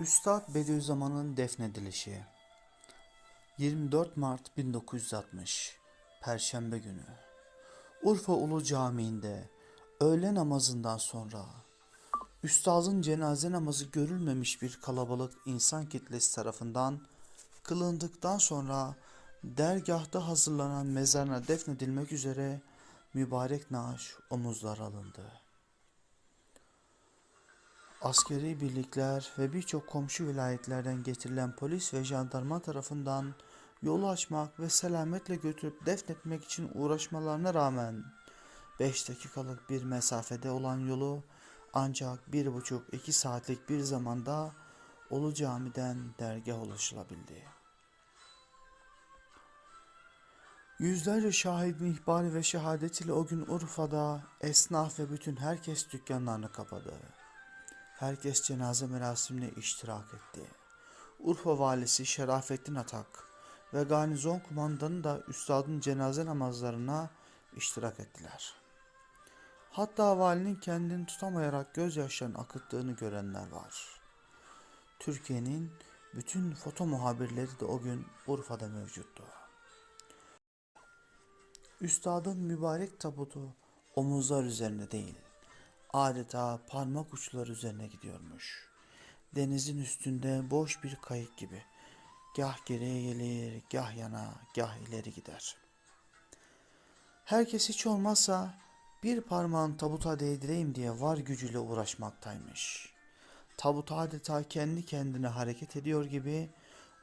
Üstad Bediüzzaman'ın defnedilişi 24 Mart 1960 Perşembe günü Urfa Ulu Camii'nde öğle namazından sonra Üstazın cenaze namazı görülmemiş bir kalabalık insan kitlesi tarafından kılındıktan sonra dergahta hazırlanan mezarına defnedilmek üzere mübarek naaş omuzlara alındı. Askeri birlikler ve birçok komşu vilayetlerden getirilen polis ve jandarma tarafından yolu açmak ve selametle götürüp defnetmek için uğraşmalarına rağmen 5 dakikalık bir mesafede olan yolu ancak bir buçuk iki saatlik bir zamanda Ulu Cami'den dergah ulaşılabildi. Yüzlerce şahidin ihbarı ve şehadetiyle o gün Urfa'da esnaf ve bütün herkes dükkanlarını kapadı. Herkes cenaze merasimine iştirak etti. Urfa valisi Şerafettin Atak ve garnizon kumandanı da üstadın cenaze namazlarına iştirak ettiler. Hatta valinin kendini tutamayarak gözyaşlarını akıttığını görenler var. Türkiye'nin bütün foto muhabirleri de o gün Urfa'da mevcuttu. Üstadın mübarek tabutu omuzlar üzerinde değil, adeta parmak uçları üzerine gidiyormuş. Denizin üstünde boş bir kayık gibi. Gah geriye gelir, gah yana, gah ileri gider. Herkes hiç olmazsa bir parmağın tabuta değdireyim diye var gücüyle uğraşmaktaymış. Tabut adeta kendi kendine hareket ediyor gibi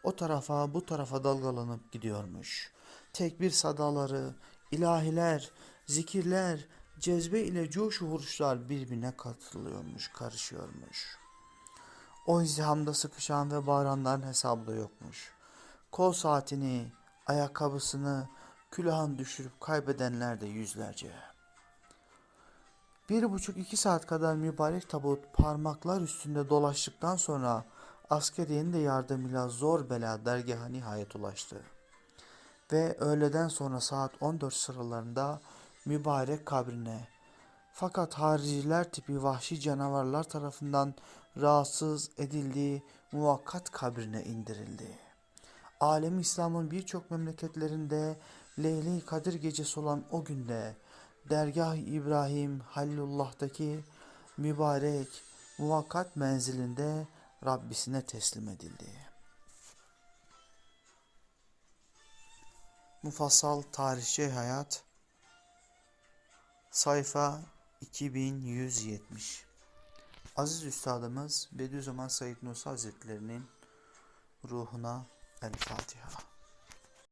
o tarafa bu tarafa dalgalanıp gidiyormuş. Tekbir sadaları, ilahiler, zikirler, cezbe ile coş vuruşlar birbirine katılıyormuş, karışıyormuş. O izdihamda sıkışan ve bağıranların hesabı yokmuş. Kol saatini, ayakkabısını, külahını düşürüp kaybedenler de yüzlerce. Bir buçuk iki saat kadar mübarek tabut parmaklar üstünde dolaştıktan sonra askeriyenin de yardımıyla zor bela dergaha nihayet ulaştı. Ve öğleden sonra saat 14 sıralarında mübarek kabrine fakat hariciler tipi vahşi canavarlar tarafından rahatsız edildiği muvakkat kabrine indirildi. Alem İslam'ın birçok memleketlerinde Leyli Kadir gecesi olan o günde Dergah İbrahim Halilullah'taki mübarek muvakkat menzilinde Rabbisine teslim edildi. Mufassal Tarihçi Hayat Sayfa 2170 Aziz Üstadımız Bediüzzaman Said Nursi Hazretlerinin ruhuna El Fatiha.